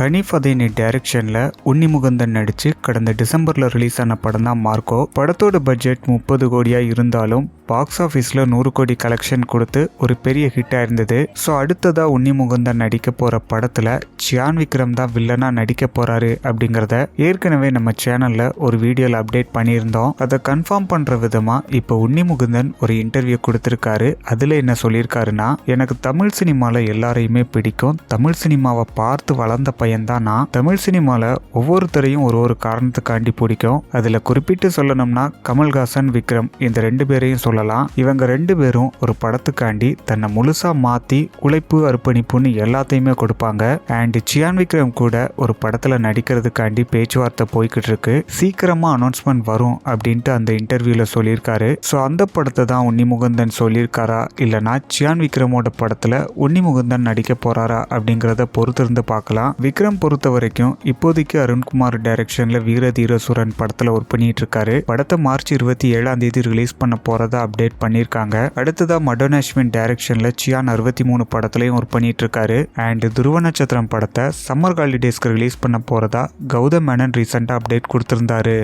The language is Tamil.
ஹனீஃப் அதேனி டைரக்ஷனில் உன்னிமுகந்தன் நடித்து கடந்த டிசம்பரில் ரிலீஸ் ஆன படம் தான் மார்க்கோ. படத்தோட பட்ஜெட் முப்பது கோடியாக இருந்தாலும் பாக்ஸ் ஆஃபீஸில் நூறு கோடி கலெக்ஷன் கொடுத்து ஒரு பெரிய ஹிட்டாக இருந்தது. ஸோ அடுத்ததாக உன்னிமுகந்தன் நடிக்க போகிற படத்தில் சியான் விக்ரம் தான் வில்லனாக நடிக்க போகிறாரு அப்படிங்கிறத ஏற்கனவே நம்ம சேனலில் ஒரு வீடியோவில் அப்டேட் பண்ணியிருந்தோம். அதை கன்ஃபார்ம் பண்ணுற விதமாக இப்போ உன்னிமுகுந்தன் ஒரு இன்டர்வியூ கொடுத்துருக்காரு. அதில் என்ன சொல்லியிருக்காருன்னா எனக்கு தமிழ் சினிமாவில் எல்லாரையுமே பிடிக்கும். தமிழ் சினிமாவை பார்த்து வளர்ந்த பையன்தான்? நான் தமிழ் சினிமாவில் ஒவ்வொருத்தரையும் ஒரு ஒரு காரணத்துக்காண்டி பிடிக்கும். அதில் குறிப்பிட்டு சொல்லணும்னா கமல்ஹாசன் விக்ரம் இந்த ரெண்டு பேரையும் சொல்லலாம். இவங்க ரெண்டு பேரும் ஒரு படத்துக்காண்டி தன்னை முழுசாக மாற்றி உழைப்பு அர்ப்பணிப்புன்னு எல்லாத்தையுமே கொடுப்பாங்க. அண்ட் சியான் விக்ரம் கூட ஒரு படத்தில் நடிக்கிறதுக்காண்டி பேச்சுவார்த்தை போய்கிட்டு இருக்கு சீக்கிரமாக அனௌன்ஸ்மெண்ட் வரும் அப்படின்ட்டு அந்த இன்டர்வியூவில் சொல்லியிருக்காரு. ஸோ அந்த படத்தை தான் உன்னிமுகுந்தன் சொல்லியிருக்காரா? இல்லைனா சியான் விக்ரமோட படத்தில் உன்னிமுகுந்தன் நடிக்க போகிறாரா அப்படிங்கிறத பொறுத்திருந்து பார்க்கலாம். விக்ரம் பொறுத்த வரைக்கும் இப்போதைக்கு அருண்குமார் டைரக்ஷனில் வீர தீர படத்தில் ஒர்க் பண்ணிட்டு இருக்காரு படத்தை மார்ச் இருபத்தி ஏழாம் தேதி ரிலீஸ் பண்ண போறதா அப்டேட் பண்ணியிருக்காங்க அடுத்ததா மடோன் அஸ்வின் டைரக்ஷனில் சியான் அறுபத்தி மூணு படத்துலையும் ஒர்க் பண்ணிட்டு இருக்காரு அண்ட் துருவ நட்சத்திரம் படத்தை சம்மர் ஹாலிடேஸ்க்கு ரிலீஸ் பண்ண போறதா கௌதம் மேனன் ரீசெண்டாக அப்டேட் கொடுத்திருந்தாரு.